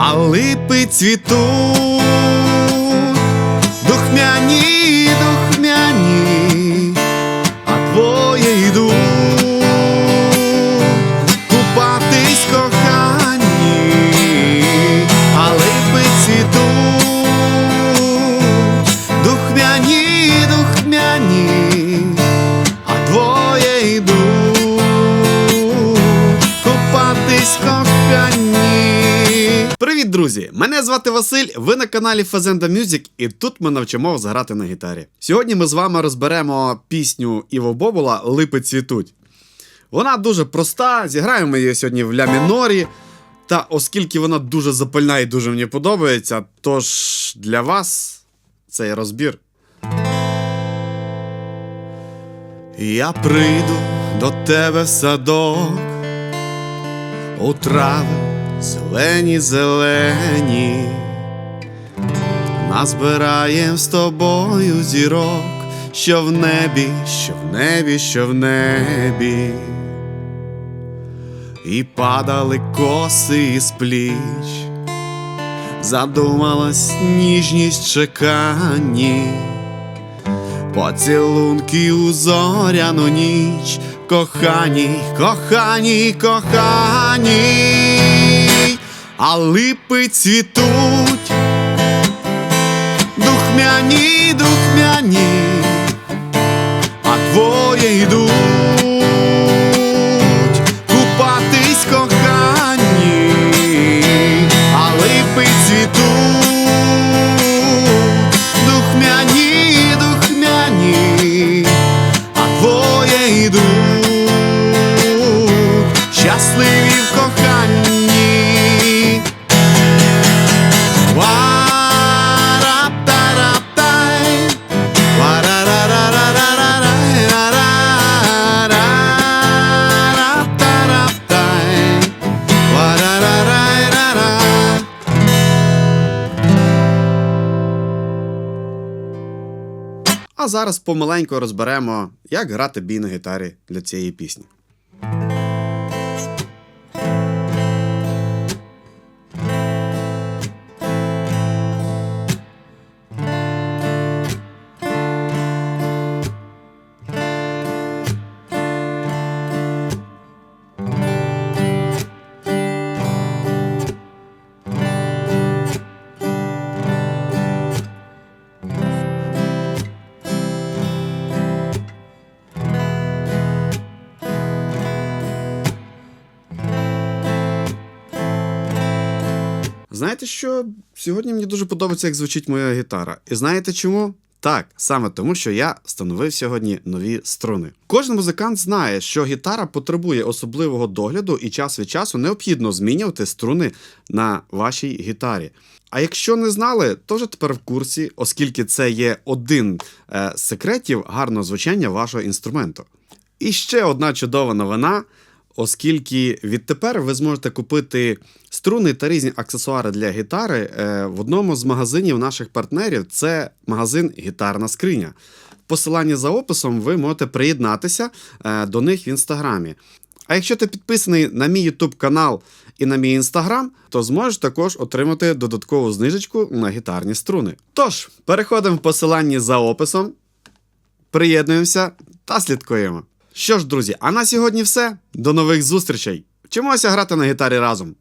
а липи цвітуть, Привіт, друзі! Мене звати Василь. Ви на каналі Fazenda Music, і тут ми навчимо вас грати на гітарі. Сьогодні ми з вами розберемо пісню Іво Бобола Липи цвітуть. Вона дуже проста, зіграємо її сьогодні в ля мінорі. Та оскільки вона дуже запальна і дуже мені подобається, тож для вас цей розбір. Я прийду до тебе в садок у трави зелені, зелені. Назбираєм з тобою зірок, що в небі, що в небі, що в небі. І падали коси із пліч, задумалась ніжність чеканні. Поцілунки у зоряну ніч, кохані, кохані, кохані, а липи цвітуть, духмяні, духмяні, а двоє йдуть Зараз помаленьку розберемо, як грати бій на гітарі для цієї пісні. Знаєте що? Сьогодні мені дуже подобається, як звучить моя гітара. І знаєте чому? Так, саме тому, що я встановив сьогодні нові струни. Кожен музикант знає, що гітара потребує особливого догляду і час від часу необхідно змінювати струни на вашій гітарі. А якщо не знали, то вже тепер в курсі, оскільки це є один е, з секретів гарного звучання вашого інструменту. І ще одна чудова новина оскільки відтепер ви зможете купити струни та різні аксесуари для гітари е, в одному з магазинів наших партнерів. Це магазин Гітарна скриня. В посиланні за описом ви можете приєднатися е, до них в інстаграмі. А якщо ти підписаний на мій YouTube канал і на мій інстаграм, то зможеш також отримати додаткову знижечку на гітарні струни. Тож, переходимо в посиланні за описом, приєднуємося та слідкуємо. Що ж, друзі, а на сьогодні все. До нових зустрічей. Вчимося грати на гітарі разом.